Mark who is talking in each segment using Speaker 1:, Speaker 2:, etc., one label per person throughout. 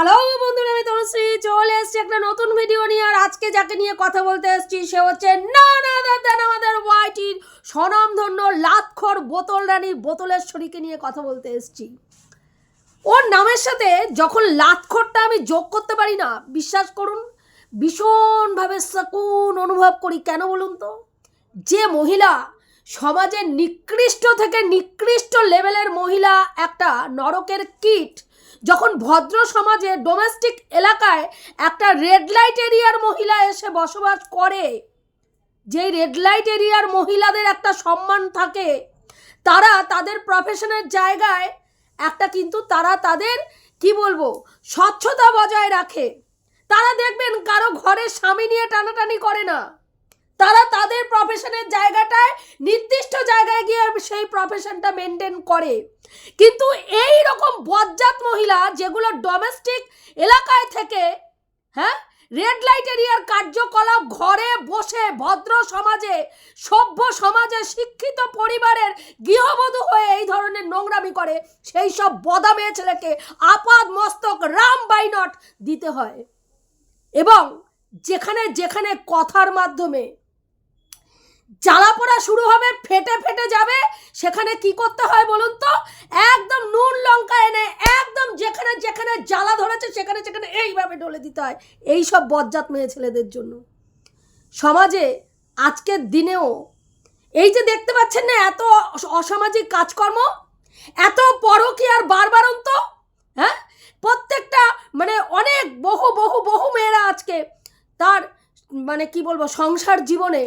Speaker 1: Hello বন্ধুরা, আমি তনুশ্রী। চলে এসেছি একটা নতুন ভিডিও নিয়ে, আর আজকে যাকে নিয়ে কথা বলতে এসেছি, সে হচ্ছে না না আমাদের ওয়াইটির স্বনামধন্য লাতখর বোতল রানী বোতলেশ্বরীকে নিয়ে কথা বলতে এসেছি। ওর নামের সাথে যখন লাতখরটা আমি যোগ করতে পারি না, বিশ্বাস করুন, ভীষণভাবে সকুন অনুভব করি। কেন বলুন তো? যে মহিলা সমাজের নিকৃষ্ট থেকে নিকৃষ্ট লেভেলের মহিলা একটা নরকের কিট যখন ভদ্র সমাজে ডোমেস্টিক এলাকায় একটা রেড লাইট এরিয়ার মহিলা এসে বসবাস করে যে রেড লাইট এরিয়ার মহিলাদের একটা সম্মান থাকে, তারা তাদের প্রফেশনের জায়গায় একটা কিন্তু তারা তাদের, কি বলব, স্বচ্ছতা বজায় রাখে। তারা দেখবেন কারও ঘরের স্বামী নিয়ে টানাটানি করে না। তারা তাদের প্রফেশনের জায়গাটায় নির্দিষ্ট জায়গায় গিয়ে সেই প্রফেশনটা মেনটেন করে। কিন্তু এই রকম বজ্জাত মহিলা যেগুলো ডোমেস্টিক এলাকায় থেকে হ্যাঁ? রেড লাইট এরিয়ার কার্যকলাপ ঘরে বসে ভদ্র সমাজে, সভ্য সমাজে শিক্ষিত পরিবারের গৃহবধূ হয়ে এই ধরনের নোংরামি করে, সেই সব বদা মেয়ে ছেলেকে আপাদ মস্তক রাম বাইনট দিতে হয়। এবং যেখানে যেখানে কথার মাধ্যমে জ্বালা পোড়া শুরু হবে, ফেটে ফেটে যাবে। সেখানে কি করতে হয় বলুন তো? একদম নুন লঙ্কা এনে একদম যেখানে যেখানে জ্বালা ধরেছে, সেখানে সেখানে এইভাবে ঢলে দিতে হয়। এই সব বজ্জাত মেয়ে ছেলেদের জন্য। সমাজে আজকের দিনেও এই যে দেখতে পাচ্ছেন না এত অসামাজিক কাজকর্ম? এত পরকীয়ার বারবারন্ত হ্যাঁ? প্রত্যেকটা মানে অনেক বহু বহু বহু মেয়েরা আজকে তার মানে কি বলব, সংসার জীবনে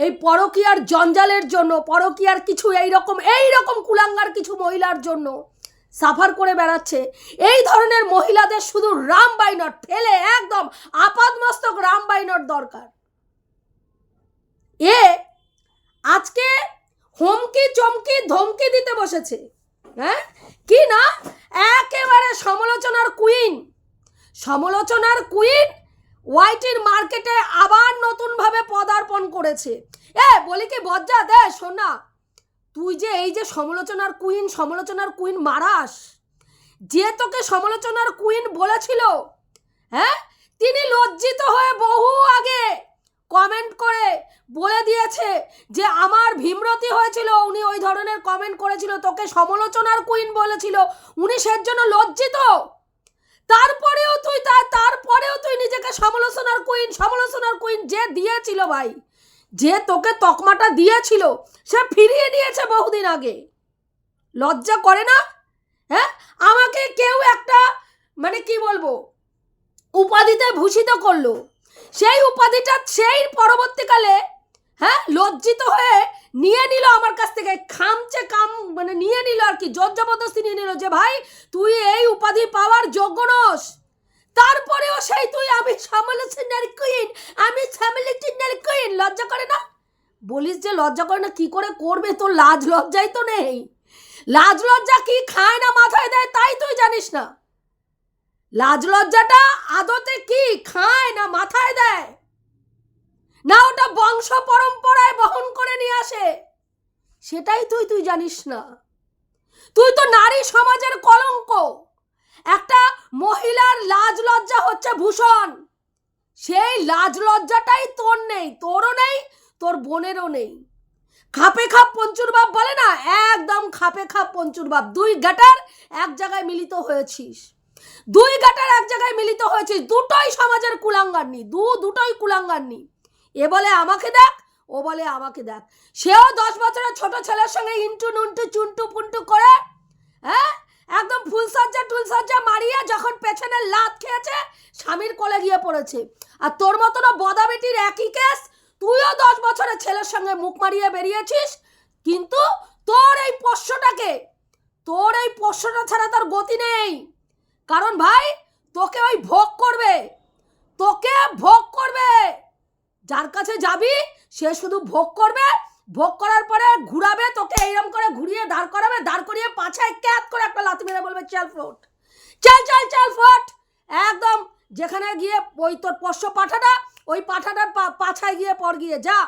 Speaker 1: এই পরকীয়ার জঞ্জালের জন্য, পরকীয়ার কিছু এই রকম এই রকম কুলাঙ্গার কিছু মহিলার জন্য সাফার করে বেড়াচ্ছে। এই ধরনের মহিলাদের শুধু রাম বাইনট ফেলে একদম আপাদমস্তক রাম বাইনট দরকার। এ আজকে হুমকি, চমকি, ধমকি দিতে বসেছে। হ্যাঁ? কি না? একেবারে সমালোচনার কুইন সমালোচনার কুইন ওয়াইটির মার্কেটে আবার নতুনভাবে পদার্পণ করেছে। এ, বলি কি বজ্জা দে শোনা তুই যে এই যে সমালোচনার কুইন সমালোচনার কুইন মারাস, যে তোকে সমালোচনার কুইন বলেছিল হ্যাঁ? তিনি লজ্জিত হয়ে বহু আগে কমেন্ট করে বলে দিয়েছে যে আমার ভীমরতি হয়েছিল, উনি ওই ধরনের কমেন্ট করেছিল, তোকে সমালোচনার কুইন বলেছিল, উনি সের জন্য লজ্জিত। তারপরেও তুই তার তারপরেও তুই নিজেকে সমালোচনার কুইন সমালোচনার কুইন যে দিয়েছিল ভাই, যে তোকে তকমাটা দিয়েছিল, সে ফিরিয়ে নিয়েছে বহুদিন আগে। লজ্জা করে না? হ্যাঁ? আমাকে কেউ একটা মানে কি বলব, উপাধিতে ভূষিত করল। সেই উপাধিটা সেই পরবর্তীকালে হ্যাঁ? লজ্জিত হয়ে নিয়ে নিল আমার কাছ থেকে। খামচে কাম মানে নিয়ে নিল আর কি। জোর জবরদস্তি নিয়ে নিল যে, ভাই, তুই এই উপাধি পাওয়ার যোগ্য নস। তারপরেও সেই তুই, আমি সমালোচনার কুইন আমি সমালোচনার কুইন লজ্জা করে না? বলিস যে, লজ্জা করে না, কি করে করবে? তোর লাজ লজ্জাই তো নেই। লাজ লজ্জা কি খায় না মাথায় দেয়, তাই তুই জানিস না। লাজ লজ্জাটা আদতে কি খায় না মাথায় দেয়? না ওটা বংশ পরম্পরায় বহন করে নিয়ে আসে। সেটাই তুই তুই জানিস না। তুই তো নারী সমাজের কলঙ্ক। একটা মহিলার লাজ লজ্জা হচ্ছে ভূষণ। সেই লাজ লজ্জাটাই তোর নেই, তোরও নেই, তোর বোনেরও নেই। খাপে খাপ পঞ্চুর বাপ বলে না, একদম খাপে খাপ পঞ্চুর বাপ। দুই গাটার এক জায়গায় মিলিত হয়েছিস। দুই গাটার এক জায়গায় মিলিত হয়েছিস। দুটোই সমাজের কুলাঙ্গারনি দু, দুটোই কুলাঙ্গারনি এ বলে আমাকে দেখ, ও বলে আমাকে দেখ। সেও দশ বছরের ছোট ছেলের সঙ্গে ইন্টু নুন্টু চুন্টু পুন্টু করে হ্যাঁ একদম ফুলসজ্জা টুলসজ্জা মারিয়ে যখন পেছনে লাত খেয়েছে, স্বামীর কোলে গিয়ে পড়েছে। আর তোর মতনও বদাবেটির একই কেস তুইও দশ বছরের ছেলের সঙ্গে মুখ মারিয়ে বেরিয়েছিস, কিন্তু তোর এই পোষ্যটাকে, তোর এই পোষ্যটা ছাড়া তার গতি নেই। কারণ ভাই, তোকে ওই ভোগ করবে, তোকে ভোগ করবে। যার কাছে যাবি, সে শুধু ভোগ করবে, ভোগ করার পরে ঘুরাবে, তোকে এইরকম করে ঘুরিয়ে দাঁড় করাবে, দাঁড় করিয়ে পাছায় ক্যাপ করে একটা লাথি মেরে বলবে, চাল ফোট চাল চাল চাল ফোট একদম যেখানে গিয়ে ওই তোর পোষ্য পাঠাটা, ওই পাঠাটার পাছায় গিয়ে পর গিয়ে যা।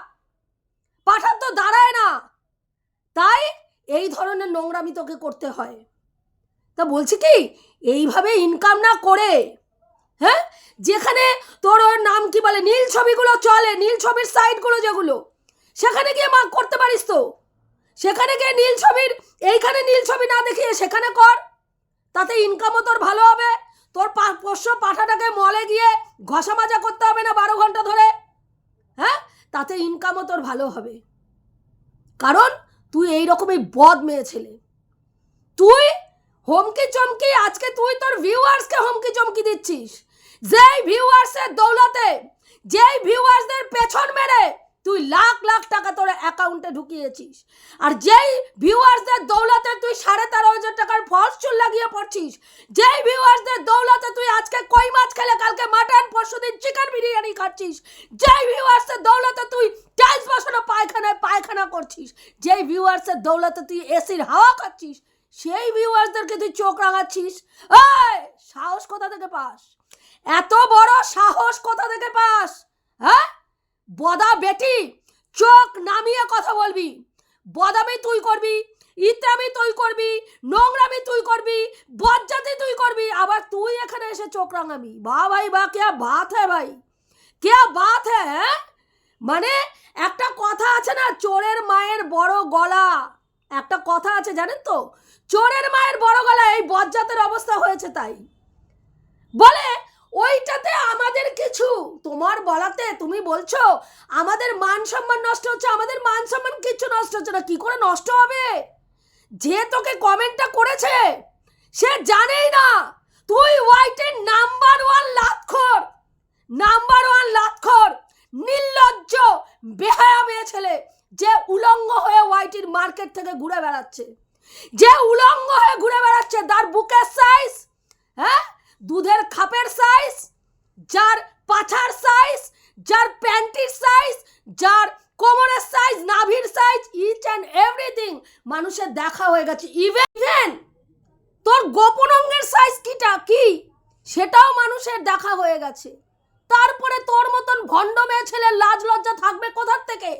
Speaker 1: পাঠার তো দাঁড়ায় না। তাই এই ধরনের নোংরামি তোকে করতে হয়। তা বলছি কি, এইভাবে ইনকাম না করে হ্যাঁ? যেখানে তোর ওর নাম কি বলে? নীল ছবিগুলো চলে, নীল ছবির সাইটগুলো যেগুলো। সেখানে গিয়ে মা করতে পারিস তো। সেখানে গিয়ে নীল ছবির, এইখানে নীল ছবি না দেখিয়ে সেখানে কর। তাতে ইনকামও তোর ভালো হবে। তোর পোষ্য পাঠাটাকে মলে গিয়ে ঘষা মাজা করতে হবে না বারো ঘণ্টা ধরে। হ্যাঁ? তাতে ইনকামও তোর ভালো হবে। কারণ তুই এই রকমই বদ মেয়ে ছেলে। তুই হুমকি চমকি, আজকে তুই তোর ভিউয়ার্সকে হুমকি চমকি দিচ্ছিস। যেই ভিউয়ার্সের দৌলতে, যেই ভিউয়ার্সদের পেছন মেরে তুই লাখ লাখ টাকা তোর অ্যাকাউন্টে ঢুকিয়েছিস। আর যেই ভিউয়ার্সদের দৌলতে তুই সাড়ে তেরো হাজার টাকার ফলস চুল লাগিয়ে পড়ছিস, যেই ভিউয়ার্সদের দৌলতে তুই আজকে কই মাছ খেলে, কালকে মাটন পরশুদিন চিকেন বিরিয়ানি খাচ্ছিস, যেই ভিউয়ার্সের দৌলতে তুই টাইলস বসানো, পায়খানায় পায়খানা করছিস, যেই ভিউয়ার্সের দৌলতে তুই এসির হাওয়া খাচ্ছিস, সেই ভিউয়ার্সদেরকে তুই চোখ রাঙাচ্ছিস? সাহস কোথা থেকে পাস? এত বড় সাহস কোথা থেকে পাস? হ্যাঁ? বদা বেটি, চোখ নামিয়ে কথা বলবি। বদামি তুই করবি ইত্যামি তুই করবি, নোংরামি তুই করবি, বজ্জাতি তুই করবি, আবার তুই এখানে এসে চোখ রাঙাবি। বা ভাই, বা কে বাত হ্যাঁ ভাই? কে বাত হ্যাঁ? মানে একটা কথা আছে না, চোরের মায়ের বড় গলা। একটা কথা আছে, জানেন তো? চোরের মায়ের বড় গলা এই বজ্জাতের অবস্থা হয়েছে তাই। বলে তোমার বলাতে তুমি বলছো, আমাদের মান সম্মান নষ্ট হচ্ছে, আমাদের মান সম্মান কিচ্ছু নষ্ট হচ্ছে না, কি করে নষ্ট হবে? যে তোকে কমেন্টটা করেছে, সে জানেই না, তুই হোয়াইটের নাম্বার ওয়ান লাতখর, নাম্বার ওয়ান লাতখর, নির্লজ্জ বেহায়া মেয়ে ছেলে, যে উলঙ্গ হয়ে হোয়াইটির মার্কেট থেকে ঘুরে বেড়াচ্ছে। যে উলঙ্গ হয়ে ঘুরে বেড়াচ্ছে, তার বুকের সাইজ হ্যাঁ? দুধের খাপের সাইজ যার পাছার সাইজ যার প্যান্টির সাইজ যার কোমরের সাইজ নাভির সাইজ ইচ অ্যান্ড এভরিথিং মানুষের দেখা হয়ে গেছে। ইভেন তোর গোপন অঙ্গের সাইজ কিটা? কি? সেটাও মানুষের দেখা হয়ে গেছে। তারপরে তোর মতন ভণ্ড মেয়ে ছেলের লাজ লজ্জা থাকবে কোথার থেকে?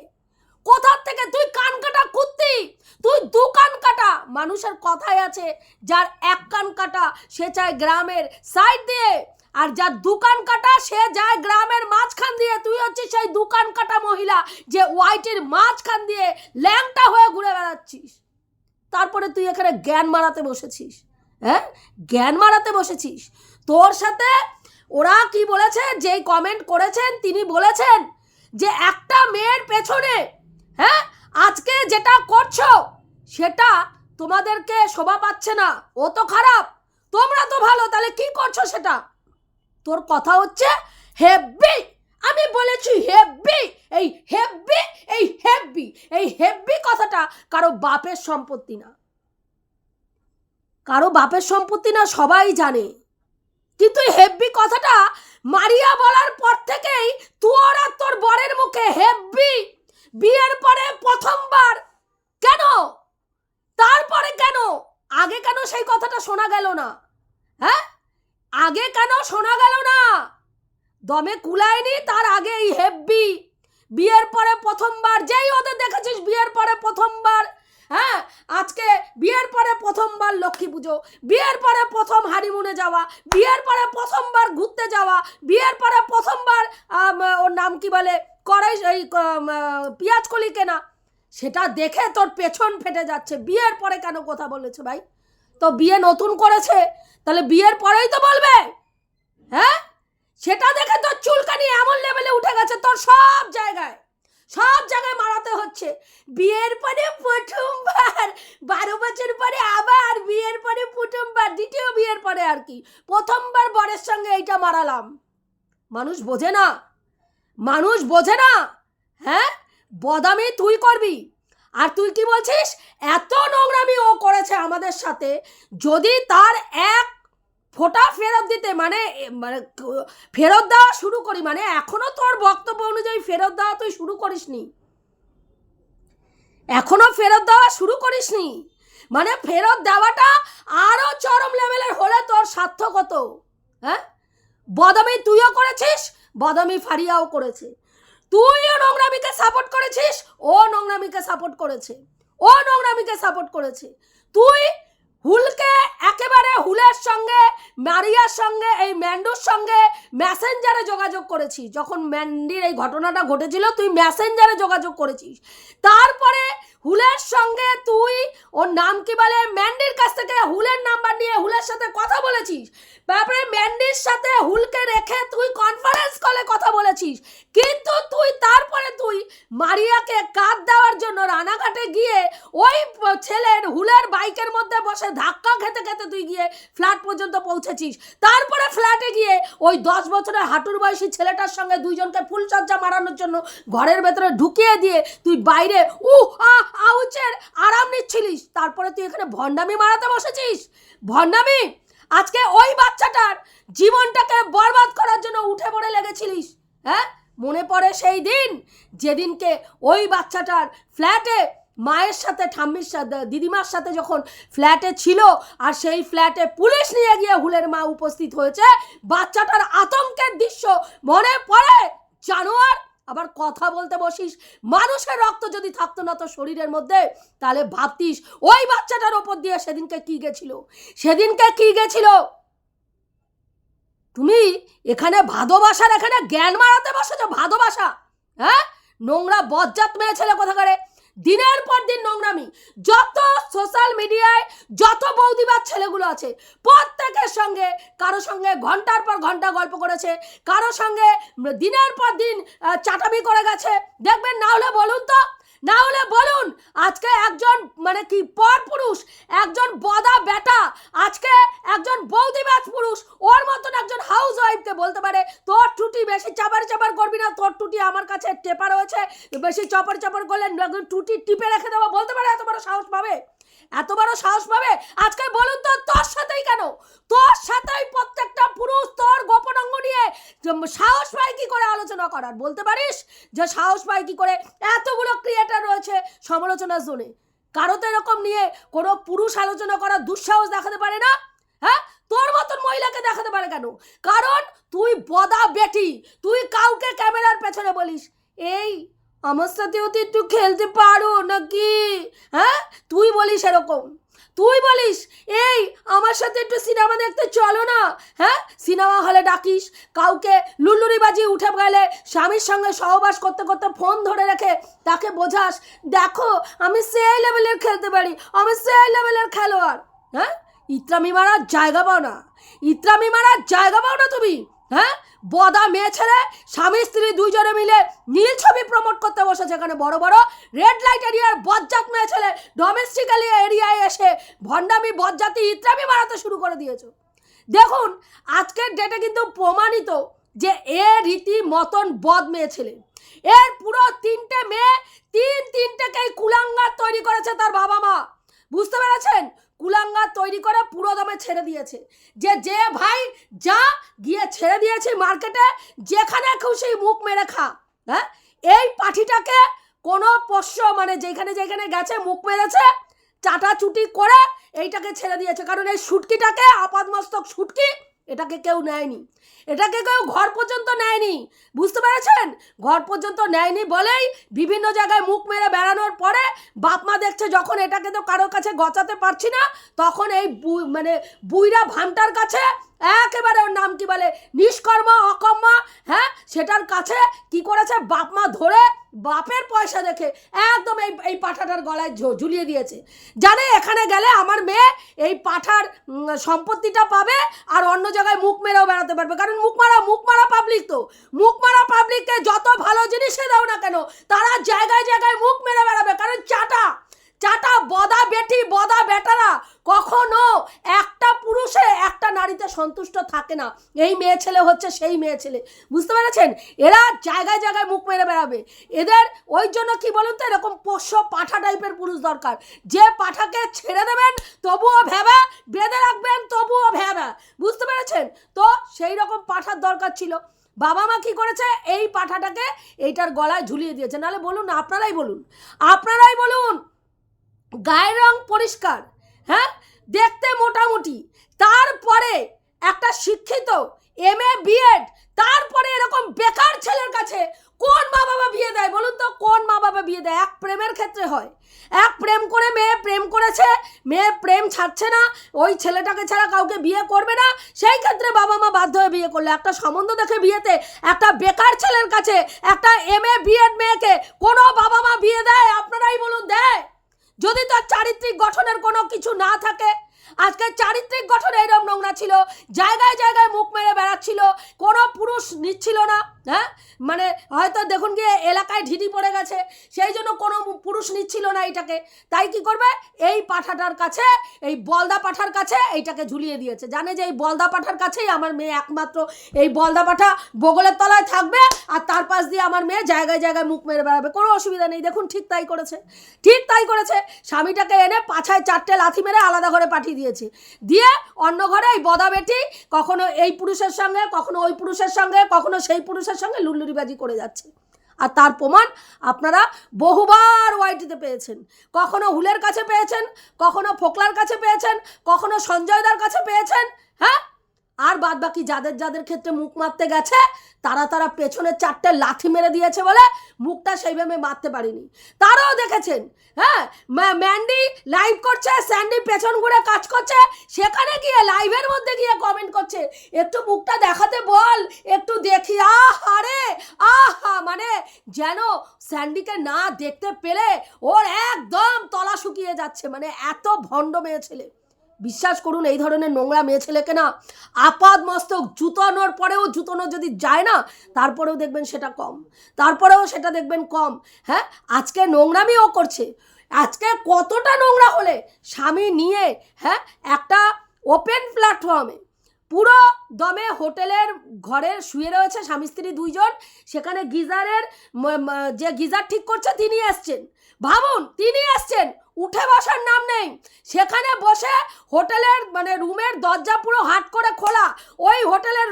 Speaker 1: কোথার থেকে? তুই কান কাটা কুত্তি? তুই দু কান কাটা? মানুষের কথাই আছে, যার এক কান কাটা, সে চায় গ্রামের সাইড দিয়ে। আর যার দোকান কাটা, সে যায় গ্রামের মাঝখান দিয়ে। তুই হচ্ছিস সেই দোকান কাটা মহিলা যে হোয়াইটের মাঝখান দিয়ে ল্যাংটা হয়ে ঘুরে বেড়াচ্ছিস। তারপরে তুই এখানে জ্ঞান মারাতে বসেছিস হ্যাঁ? জ্ঞান মারাতে বসেছিস। তোর সাথে ওরা কি বলেছে, যেই কমেন্ট করেছেন তিনি বলেছেন যে একটা মেয়ের পেছনে হ্যাঁ? আজকে যেটা করছ, সেটা তোমাদেরকে শোভা পাচ্ছে না। ও তো খারাপ, তোমরা তো ভালো, তাহলে কি করছ সেটা? তোর কথা হচ্ছে হেব্বি। আমি বলেছি হেব্বি। এই হেব্বি এই হেব্বি এই হেব্বি কথাটা কারও বাপের সম্পত্তি না। কারও বাপের সম্পত্তি না, সবাই জানে। কিন্তু হেব্বি কথাটা মারিয়া বলার পর থেকেই তোর আর তোর বরের মুখে হেব্বি। বিয়ের পরে প্রথমবার। কেন? তারপরে কেন? আগে কেন সেই কথাটা শোনা গেল না? হ্যাঁ? আগে কেন শোনা গেল না? দমে কুলায়নি, তার আগে এই হেব্বি। বিয়ের পরে প্রথমবার, যেই ওদের দেখেছিস বিয়ের পরে প্রথমবার হ্যাঁ? আজকে বিয়ের পরে প্রথমবার লক্ষ্মী পুজো, বিয়ের পরে প্রথম হানিমুনে যাওয়া, বিয়ের পরে প্রথমবার ঘুরতে যাওয়া, বিয়ের পরে প্রথমবার ওর নাম কি বলে, কড়াই, এই পেঁয়াজ কলি কেনা, সেটা দেখে তোর পেছন ফেটে যাচ্ছে। বিয়ের পরে কেন কথা বলেছে ভাই? তো বিয়ে নতুন করেছে, তাহলে বিয়ের পরেই তো বলবে। হ্যাঁ? সেটা দেখে তোর চুলকানি এমন লেভেলে উঠে গেছে তোর সব জায়গায়। সব জায়গায় মারাতে হচ্ছে। বিয়ের পরে প্রথমবার, বারো বছর পরে আবার বিয়ের পরে প্রথমবার, দ্বিতীয় বিয়ের পরে আর কি। প্রথমবার বরের সঙ্গে এইটা মারালাম। মানুষ বোঝে না। মানুষ বোঝে না। হ্যাঁ? বদামি তুই করবি। আর তুই কি বলছিস? এত নোংরামি ও করেছে আমাদের সাথে, যদি তার এক ফোঁটা ফেরত দিতে মানে মানে ফেরত দেওয়া শুরু করি মানে এখনও তোর বক্তব্য অনুযায়ী ফেরত দেওয়া তুই শুরু করিসনি। এখনও ফেরত দেওয়া শুরু করিসনি। মানে ফেরত দেওয়াটা আরও চরম লেভেলের হলে তোর সার্থক হতো। হ্যাঁ? বদামি তুইও করেছিস, বদামি ফারিয়াও করেছে। তুইও নোংরামিকে সাপোর্ট করেছিস, ও নোংরামিকে সাপোর্ট করেছে, ও নোংরামিকে সাপোর্ট করেছে। তুই হুলকে একেবারে হুলের সঙ্গে, মারিয়ার সঙ্গে, এই ম্যান্ডুর সঙ্গে ম্যাসেঞ্জারে যোগাযোগ করেছিস। যখন ম্যান্ডির এই ঘটনাটা ঘটেছিল, তুই ম্যাসেঞ্জারে যোগাযোগ করেছিস। তারপরে হুলের সঙ্গে তুই ওর নাম কি বলে? ম্যান্ডির কাছ থেকে হুলের নাম্বার নিয়ে হুলের সাথে কথা বলেছিস। তারপরে ম্যান্ডির সাথে হুলকে রেখে তুই কনফারেন্স কলে কথা বলেছিস। কিন্তু তুই তারপরে তুই মারিয়াকে কাঁদ দেওয়ার জন্য রানাঘাটে গিয়ে ওই ছেলের হুলের বাইকের মধ্যে বসে ধাক্কা খেতে খেতে তুই গিয়ে ফ্ল্যাট পর্যন্ত পৌঁছেছিস। তারপরে ফ্ল্যাটে গিয়ে ওই দশ বছরের হাঁটুর বয়সী ছেলেটার সঙ্গে দুইজনকে ফুলসজ্জা মারানোর জন্য ঘরের ভেতরে ঢুকিয়ে দিয়ে তুই বাইরে উ আ আউচের আরাম নিচ্ছিলিস। তারপরে তুই এখানে ভণ্ডামি মারাতে বসেছিস? ভণ্ডামি? আজকে ওই বাচ্চাটার জীবনটাকে বরবাদ করার জন্য উঠে পড়ে লেগেছিলিস হ্যাঁ? মনে পড়ে সেই দিন, যেদিনকে ওই বাচ্চাটার ফ্ল্যাটে মায়ের সাথে, ঠাম্মির সাথে, দিদিমার সাথে যখন ফ্ল্যাটে ছিল, আর সেই ফ্ল্যাটে পুলিশ নিয়ে গিয়ে হুলের মা উপস্থিত হয়েছে, বাচ্চাটার আতঙ্কের দৃশ্য মনে পড়ে? জানোয়ার আবার কথা বলতে বসিস। মানুষের রক্ত যদি থাকতো না তো শরীরের মধ্যে, তাহলে ভাবতিস, ওই বাচ্চাটার ওপর দিয়ে সেদিনকে কি গেছিল? সেদিনকে কি গেছিল? তুমি এখানে ভাদবাসার এখানে জ্ঞান মারাতে বসেছো, ভাদবাসা হ্যাঁ? নোংরা বজ্জাত মেয়ে ছেলে কোথাকারে? দিনের পর দিন নোংরামি, যত সোশ্যাল মিডিয়ায় যত বৌদিবাদ ছেলেগুলো আছে, প্রত্যেকের সঙ্গে, কারও সঙ্গে ঘণ্টার পর ঘণ্টা গল্প করেছে, কারও সঙ্গে দিনের পর দিন চাটাবি করে গেছে। দেখবেন না হলে বলুন তো না হলে বলুন, আজকে একজন মানে কি পর পুরুষ, একজন বদা বেটা আজকে একজন বৌদিবাজ পুরুষ, ওর মতন একজন হাউস ওয়াইফকে বলতে পারে, তোর টুটি বেশি চাপার চাপার করবি না, তোর টুটি আমার কাছে টেপা রয়েছে, বেশি চপার চাপার করলে টুটি টিপে রেখে দেবো, বলতে পারে এত বড় সাহস পাবে? এত বড় সাহস পাবে? আজকে বলুন তো, তোর সাথেই কেন? তোর সাথেই প্রত্যেকটা পুরুষ তোর গোপন অঙ্গ নিয়ে সাহস পায় কি করে আলোচনা করার? বলতে পারিস যে সাহস পায় কি করে? এতগুলো ক্রিয়েটার রয়েছে সমালোচনার জোনে। কারও তো এরকম নিয়ে কোনো পুরুষ আলোচনা করার দুঃসাহস দেখাতে পারে না? হ্যাঁ? তোর মতন মহিলাকে দেখাতে পারে কেন? কারণ তুই বদা বেটি, তুই কাউকে ক্যামেরার পেছনে বলিস। এই আমার সাথেও তো একটু খেলতে পারো নাকি? হ্যাঁ? তুই বলিস এরকম। তুই বলিস, এই, আমার সাথে একটু সিনেমা দেখতে চলো না। হ্যাঁ? সিনেমা হলে ডাকিস, কাউকে লুল্লুরি বাজি উঠে গেলে স্বামীর সঙ্গে সহবাস করতে করতে ফোন ধরে রেখে তাকে বোঝাস, দেখো, আমি সেই লেভেলের খেলতে পারি, আমি সেই লেভেলের খেলোয়াড়। হ্যাঁ? ইত্রামি মারার জায়গা পাও না। ইত্রামি মারার জায়গা পাও না তুমি। হ্যাঁ? বদা মেয়ে ছেলে, স্বামী, স্ত্রী দুইজনে মিলে নীল ছবি প্রমোট করতে বসেছে এখানে বড় বড়। রেড লাইট এরিয়ার বজ্জাত মেয়ে ছেলে ডোমেস্টিক্যালি এরিয়ায় এসে ভণ্ডামি, বজ্জাতি, ইত্রামি মারাতে শুরু করে দিয়েছ। দেখুন, আজকের ডেটে কিন্তু প্রমাণিত যে এ রীতি মতন বদ মেয়ে ছেলে। এর পুরো তিনটে মেয়ে তিন তিনটেকেই কুলাঙ্গার তৈরি করেছে তার বাবা মা। বুঝতে পেরেছেন? কুলাঙ্গার তৈরি করে পুরো দমে ছেড়ে দিয়েছে। যে যে ভাই যা গিয়ে ছেড়ে দিয়েছে মার্কেটে, যেখানে খুশি মুখ মেরে খা। হ্যাঁ? এই পাঠিটাকে কোনো পোষ্য মানে যেখানে যেখানে গেছে মুখ মেরেছে, চাটাচুটি করে এইটাকে ছেড়ে দিয়েছে। কারণ এই সুটকিটাকে আপাদমস্তক শুটকি এটাকে কেউ নেয়নি। এটাকে কেউ ঘর পর্যন্ত নেয়নি। বুঝতে পেরেছেন? ঘর পর্যন্ত নেয়নি বলেই বিভিন্ন জায়গায় মুখ মেরে বেড়ানোর পরে বাপ মা দেখছে যখন এটাকে তো কারোর কাছে গচাতে পারছি না, তখন এই মানে বুইরা ভামটার কাছে একেবারে ওর নাম কি বলে? নিষ্কর্মা অকম্মা হ্যাঁ? সেটার কাছে কি করেছে? বাপ মা ধরে বাপের পয়সা দেখে একদম এই এই পাঠাটার গলায় ঝুলিয়ে দিয়েছে। জানে এখানে গেলে আমার মেয়ে এই পাঠার সম্পত্তিটা পাবে আর অন্য জায়গায় মুখ মেরেও বেড়াতে পারবে। কারণ মুখ মারা মুখ মারা পাবলিক তো। মুখ মারা পাবলিককে যত ভালো জিনিসে দাও না কেন, তারা জায়গায় জায়গায় মুখ মেরে বেড়াবে। কারণ চাটা চাটা বদা বেটি, বদা বেটারা, কখনো একটা পুরুষে একটা নারীতে সন্তুষ্ট থাকে না। এই মেয়ে ছেলে হচ্ছে সেই মেয়ে ছেলে। বুঝতে পেরেছেন? এরা জায়গায় জায়গায় মুখ মেরে বেড়াবে। এদের, ওই জন্য কি বলুন তো, এরকম পোষ্য পাঠা টাইপের পুরুষ দরকার। যে পাঠাকে ছেড়ে দেবেন, তবুও ভেবে বেঁধে রাখবেন, তবুও ভেবে। বুঝতে পেরেছেন? তো সেই রকম পাঠার দরকার ছিল। বাবা মা কি করেছে? এই পাঠাটাকে এইটার গলায় ঝুলিয়ে দিয়েছে। নাহলে বলুন আপনারাই বলুন। আপনারাই বলুন গায়ের রং পরিষ্কার হ্যাঁ? দেখতে মোটামুটি। তারপরে একটা শিক্ষিত এম এ বিএড তারপরে এরকম বেকার ছেলের কাছে কোন মা বাবা বিয়ে দেয় বলুন তো? কোন মা বাবা বিয়ে দেয়? এক প্রেমের ক্ষেত্রে হয়। এক প্রেম করে মেয়ে প্রেম করেছে, মেয়ে প্রেম ছাড়ছে না, ওই ছেলেটাকে ছাড়া কাউকে বিয়ে করবে না, সেই ক্ষেত্রে বাবা মা বাধ্য হয়ে বিয়ে করলে। একটা সম্বন্ধ দেখে বিয়েতে একটা বেকার ছেলের কাছে একটা এম এ বিএড মেয়েকে কোনো বাবা মা বিয়ে দেয়? আপনারাই বলুন, দেয়? যদি তার চারিত্রিক গঠনের কোনো কিছু না থাকে আজকে চারিত্রিক গঠন এরকম নোংরা ছিল। জায়গায় জায়গায় মুখ মেরে বেড়াচ্ছিল। কোনো পুরুষ নিচ্ছিল না হ্যাঁ? মানে হয়তো দেখুন গিয়ে এলাকায় ঢিডি পড়ে গেছে, সেই জন্য কোনো পুরুষ নিচ্ছিল না এইটাকে। তাই কি করবে? এই পাঠাটার কাছে, এই বলদা পাঠার কাছে এইটাকে ঝুলিয়ে দিয়েছে। জানে যে এই বলদা পাঠার কাছেই আমার মেয়ে একমাত্র। এই বলদা পাঠা বগলের তলায় থাকবে আর তার পাশ দিয়ে আমার মেয়ে জায়গায় জায়গায় মুখ মেরে বেড়াবে। কোনো অসুবিধা নেই। দেখুন ঠিক তাই করেছে। ঠিক তাই করেছে। স্বামীটাকে এনে পাছায় চারটে লাথি মেরে আলাদা ঘরে পাঠিয়ে দিয়েছে। দিয়ে অন্য ঘরে এই বদা বেটি কখনো এই পুরুষের সঙ্গে, কখনো ওই পুরুষের সঙ্গে, কখনো সেই পুরুষের সঙ্গে লুল্লুরিবাজি করে যাচ্ছে। আর তার প্রমাণ আপনারা বহুবার ওয়াইটিতে পেয়েছেন। কখনো হুলের কাছে পেয়েছেন, কখনো ফোকলার কাছে পেয়েছেন, কখনো সঞ্জয়দার কাছে পেয়েছেন হ্যাঁ? আর বাদ বাকি যাদের যাদের ক্ষেত্রে মুখ মারতে গেছে, তারা তারা পেছনে চারটে লাথি মেরে দিয়েছে বলে মুখটা সেইভাবে মারতে পারিনি। তারাও দেখেছেন হ্যাঁ ম্যা- ম্যান্ডি লাইভ করছে, স্যান্ডি পেছন ঘুরে কাজ করছে, সেখানে গিয়ে লাইভের মধ্যে গিয়ে কমেন্ট করছে, একটু মুখটা দেখাতে বল, একটু দেখি, আহা রে, আহা মানে যেন স্যান্ডিকে না দেখতে পেলে ওর একদম তলা শুকিয়ে যাচ্ছে মানে এত ভণ্ড মেয়ে ছেলে। বিশ্বাস করুন, এই ধরনের নোংরা মেয়ে ছেলেকে না আপাদ মস্তক জুতানোর পরেও জুতানো যদি যায় না, তারপরেও দেখবেন সেটা কম। তারপরেও সেটা দেখবেন কম। হ্যাঁ? আজকে নোংরামিও করছে। আজকে কতটা নোংরা হলে স্বামী নিয়ে হ্যাঁ একটা ওপেন প্ল্যাটফর্মে পুরো দমে হোটেলের ঘরের শুয়ে রয়েছে স্বামী স্ত্রী দুইজন। সেখানে গিজারের যে গিজার ঠিক করছে, তিনি এসছেন। ভাবুন, তিনি এসছেন। উঠে বসার নাম নেই। সেখানে বসে হোটেলের মানে রুমের দরজা পুরো হাট করে খোলা। ওই হোটেলের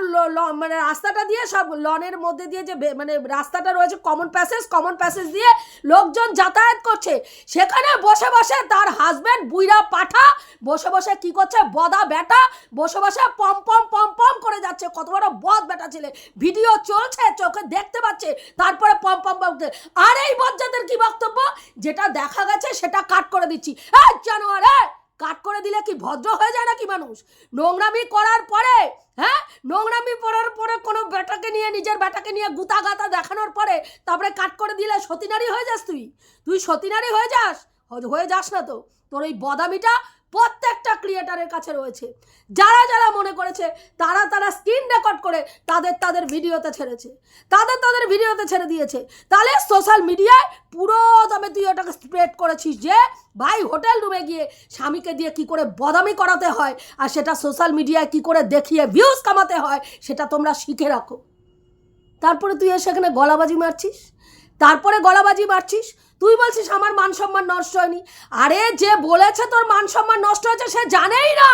Speaker 1: মানে রাস্তাটা দিয়ে সব লনের মধ্যে দিয়ে যে মানে রাস্তাটা রয়েছে কমন প্যাসেজ কমন প্যাসেজ দিয়ে লোকজন যাতায়াত করছে। সেখানে বসে বসে তার হাজব্যান্ড বুইরা পাঠা বসে বসে কি করছে? বদা বেটা বসে বসে পম পম পম পম করে যাচ্ছে। কত বড় বদ বেটা ছেলে। ভিডিও চলছে, চোখে দেখতে পাচ্ছে। তারপরে পম পম পম আর এই বজ্জাদের কি বক্তব্য? যেটা দেখা গেছে সেটা কাট করে দিচ্ছি। এই জানোয়ার হ্যাঁ কাট করে দিলে কি ভদ্র হয়ে যায় নাকি মানুষ? নোংরামি করার পরে হ্যাঁ? নোংরামি করার পরে কোনো বেটাকে নিয়ে, নিজের বেটাকে নিয়ে গুতা গাতা দেখানোর পরে তারপরে কাট করে দিলে সতীনারী হয়ে যাস তুই? তুই সতীনারী হয়ে যাস? হয়ে যাস না তো। তোর ওই বদামিটা প্রত্যেকটা ক্রিয়েটারের কাছে রয়েছে। যারা যারা মনে করেছে, তারা তারা স্ক্রিন রেকর্ড করে তাদের তাদের ভিডিওতে ছেড়েছে। তাদের তাদের ভিডিওতে ছেড়ে দিয়েছে। তাহলে সোশ্যাল মিডিয়ায় পুরো তবে তুই ওটাকে স্প্রেড করেছিস যে, ভাই হোটেল রুমে গিয়ে স্বামীকে দিয়ে কি করে বদামি করাতে হয় আর সেটা সোশ্যাল মিডিয়ায় কি করে দেখিয়ে ভিউজ কামাতে হয়, সেটা তোমরা শিখে রাখো। তারপরে তুই এসে এখানে গলাবাজি মারছিস? তারপরে গলাবাজি মারছিস? তুই বলছিস আমার মান সম্মান নষ্ট হয়নি। আরে, যে বলেছে তোর মান সম্মান নষ্ট হয়েছে, সে জানেই না!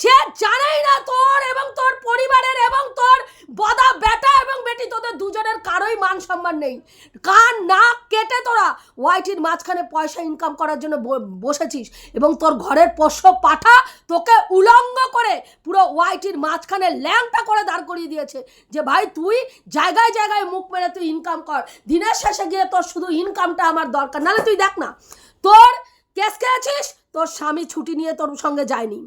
Speaker 1: সে জানেই না তোর এবং তোর পরিবারের এবং তোর বদা বেটা এবং বেটি, তোদের দুজনের কারোই মান সম্মান নেই। কান নাক কেটে তোরা ওয়াইটির মাঝখানে পয়সা ইনকাম করার জন্য বসেছিস এবং তোর ঘরের পোষ্য পাঠা তোকে উলঙ্গ করে পুরো ওয়াইটির মাঝখানে ল্যাংটা করে দাঁড় করিয়ে দিয়েছে যে, ভাই, তুই জায়গায় জায়গায় মুখ মেরে তুই ইনকাম কর। দিনের শেষে গিয়ে তোর শুধু ইনকামটা আমার দরকার। নাহলে তুই দেখ না, তোর কেস খেয়েছিস তোর স্বামী ছুটি নিয়ে তোর সঙ্গে যায়নি।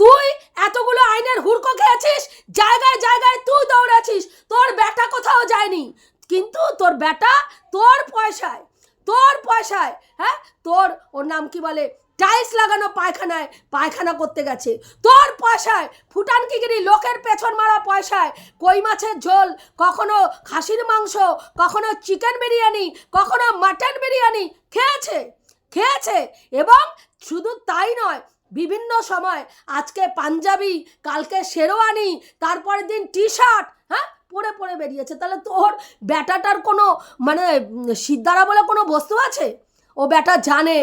Speaker 1: তুই এতগুলো আইনের হুড়কো খেয়েছিস, জায়গায় জায়গায় তুই দৌড়াছিস তোর বেটা কোথাও যায়নি। কিন্তু তোর বেটা তোর পয়সায় তোর পয়সায় হ্যাঁ? তোর ওর নাম কি বলে? টাইলস লাগানো পায়খানায় পায়খানা করতে গেছে। তোর পয়সায়, ফুটান কিগিরি লোকের পেছন মারা পয়সায়, কই মাছের ঝোল, কখনো খাসির মাংস, কখনো চিকেন বিরিয়ানি, কখনো মাটন বিরিয়ানি খেয়েছে? খেয়েছে এবং শুধু তাই নয়, বিভিন্ন সময় আজকে পাঞ্জাবি, কালকে শেরওয়ানি, তারপরের দিন টি শার্ট হ্যাঁ? পরে পরে বেরিয়েছে। তাহলে তোর ব্যাটাটার কোনো মানে সিদ্ধারা বলে কোনো বস্তু আছে? ও ব্যাটা জানে।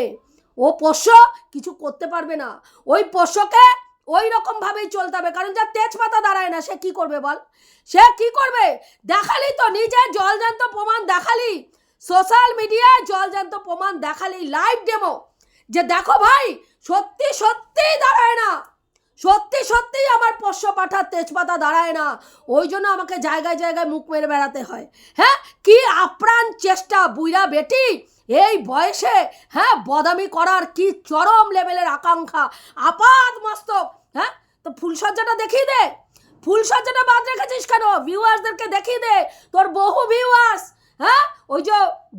Speaker 1: ও পোষ্য কিছু করতে পারবে না। ওই পোষ্যকে ওই রকমভাবেই চলতে হবে। কারণ যা তেজপাতা দাঁড়ায় না, সে কি করবে বল? সে কি করবে? দেখালি তো, নিজে জলজান্ত প্রমাণ দেখালি। সোশ্যাল মিডিয়ায় জলজান্ত প্রমাণ দেখালি লাইভ ডেমো যে দেখো ভাই, সত্যি সত্যিই দাঁড়ায় না। সত্যি সত্যিই আমার পোষ্য পাঠার তেজপাতা দাঁড়ায় না। ওই জন্য আমাকে জায়গায় জায়গায় মুখ মেরে বেড়াতে হয়। হ্যাঁ কি আপ্রাণ চেষ্টা বুইরা বেটি। এই বয়সে হ্যাঁ বদামি করার কি চরম লেভেলের আকাঙ্ক্ষা। আপাত মস্তক। হ্যাঁ তো ফুলসজ্জাটা দেখিয়ে দে। ফুলসজ্জাটা বাদ রেখেছিস কেন? ভিউয়ার্সদেরকে দেখিয়ে দে। তোর বহু ভিউয়ার্স হ্যাঁ? ওই যে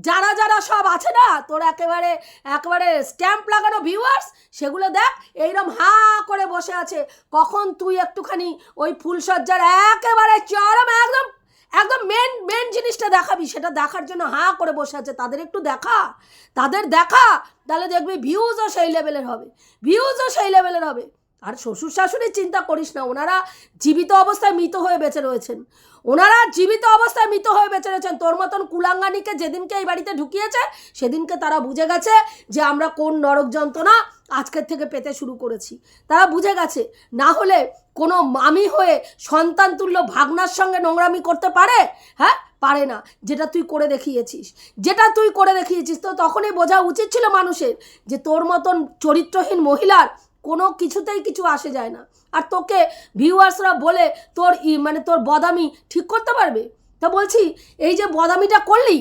Speaker 1: যারা যারা সব আছে না, তোর একেবারে একেবারে স্ট্যাম্প লাগানো ভিউয়ার্স সেগুলো দেখ এইরকম হা করে বসে আছে। কখন তুই একটুখানি ওই ফুলসজ্জার একেবারে চরম, একদম একদম মেন মেন জিনিসটা দেখাবি, সেটা দেখার জন্য হা করে বসে আছে। তাদের একটু দেখা, তাদের দেখা, তাহলে দেখবি ভিউজও সেই লেভেলের হবে ভিউজও সেই লেভেলের হবে। আর শ্বশুর শাশুড়ির চিন্তা করিস না, ওনারা জীবিত অবস্থায় মৃত হয়ে বেঁচে রয়েছেন। ওনারা জীবিত অবস্থায় মৃত হয়ে বেঁচে রয়েছেন। তোর মতন কুলাঙ্গানিকে যেদিনকে এই বাড়িতে ঢুকিয়েছে, সেদিনকে তারা বুঝে গেছে যে আমরা কোন নরক যন্ত্রণা আজকের থেকে পেতে শুরু করেছি। তারা বুঝে গেছে, না হলে কোনো মামি হয়ে সন্তান তুল্য ভাগনার সঙ্গে নোংরামি করতে পারে? হ্যাঁ পারে না। যেটা তুই করে দেখিয়েছিস। যেটা তুই করে দেখিয়েছিস, তো তখনই বোঝা উচিত ছিল মানুষের যে তোর মতন চরিত্রহীন মহিলার কোনো কিছুতেই কিছু আসে যায় না। আর তোকে ভিউয়ার্সরা বলে তোর ই মানে তোর বদামি ঠিক করতে পারবে? তা বলছি, এই যে বদামিটা করলি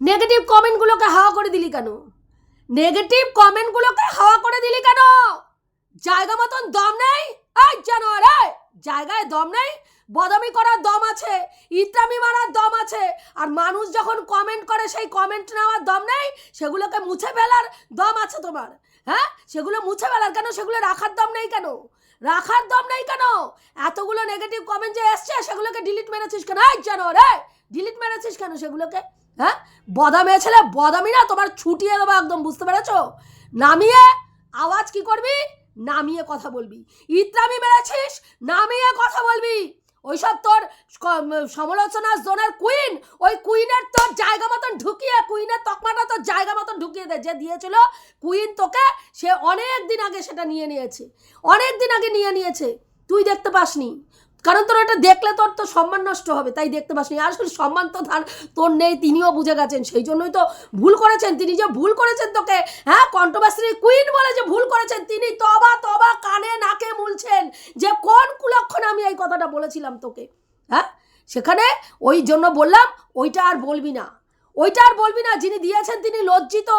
Speaker 1: নেগেটিভ কমেন্টগুলোকে হাওয়া করে দিলি কেন? নেগেটিভ কমেন্টগুলোকে হাওয়া করে দিলি কেন? জায়গা মতন দম নেই? জায়গায় দম নেই? বদামি করার দম আছে, ইত্রামি মারার দম আছে, আর মানুষ যখন কমেন্ট করে, সেই কমেন্ট নেওয়ার দম নেই? সেগুলোকে মুছে ফেলার দম আছে তোমার। হ্যাঁ? সেগুলো মুছে ফেলার কেন? সেগুলো রাখার দম নেই কেন? রাখার দম নেই কেন? এতগুলো নেগেটিভ কমেন্ট যে এসছে, সেগুলোকে ডিলিট মেরেছিস কেন? এই জানোয়ার রে! ডিলিট মেরেছিস কেন সেগুলোকে? হ্যাঁ? বদামে ছেলে বদামি না? তোমার ছুটিয়ে দেবো একদম, বুঝতে পেরেছ? নামিয়ে আওয়াজ কি করবি? নামিয়ে কথা বলবি। ইত্রামি মেরেছিস, নামিয়ে কথা বলবি। ওইসব তোর সমালোচনা জোনের কুইন ওই কুইনের তোর জায়গা মতন ঢুকিয়ে কুইনের তকমাটা তোর জায়গা মতন ঢুকিয়ে দেয় যে দিয়েছিল কুইন তোকে, সে অনেক দিন আগে সেটা নিয়ে নিয়েছে। অনেক দিন আগে নিয়ে নিয়েছে। তুই দেখতে পাসনি। কারণ তোর এটা দেখলে তোর তো সম্মান নষ্ট হবে, তাই দেখতে পাসনি আসলে সম্মান তো ধার, তোর নেই, তিনিও বুঝে গেছেন। সেই জন্যই তো ভুল করেছেন তিনি যে ভুল করেছেন তোকে। হ্যাঁ কণ্ঠবাসী কুইন বলে যে ভুল করেছেন তিনি, তবা তবা, কানে, নাকে মুলছেন। যে কোন কুলক্ষণে আমি এই কথাটা বলেছিলাম তোকে? হ্যাঁ সেখানে ওই জন্য বললাম, ওইটা আর বলবি না। ওইটা আর বলবি না, যিনি দিয়েছেন তিনি লজ্জিত।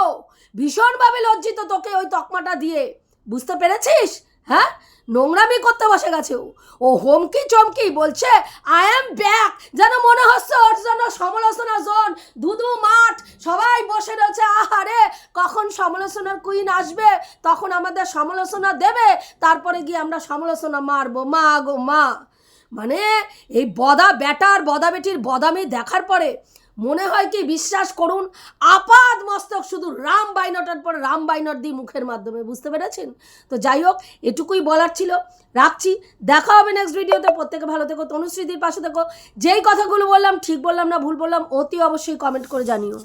Speaker 1: ভীষণভাবে লজ্জিত তোকে ওই তকমাটা দিয়ে। বুঝতে পেরেছিস? হ্যাঁ নোংরামি করতে বসে গেছে ও। ও হোমকি চমকি বলছে আই এম ব্যাক যেন মনে হচ্ছে ওর জন্য সমালোচনা জোন। ধুধু মাঠ, সবাই বসে রয়েছে, আহারে, কখন সমালোচনার কুইন আসবে? তখন আমাদের সমালোচনা দেবে। তারপরে গিয়ে আমরা সমালোচনা মারবো। মা গো, মা। মানে এই বদা বেটার বদা বেটির বদামি দেখার পরে মনে হয় কি, বিশ্বাস করুন, আপাদ মস্তক শুধু রাম বাইনটার পর রাম বাইনট দিয়ে মুখের মাধ্যমে, বুঝতে পেরেছেন? তো যাই হোক, এটুকুই বলার ছিল। রাখছি, দেখা হবে নেক্সট ভিডিওতে প্রত্যেকে ভালো থেকো তনুশ্রীদির পাশে থেকো। যেই কথাগুলো বললাম, ঠিক বললাম না, ভুল বললাম, অতি অবশ্যই কমেন্ট করে জানিও।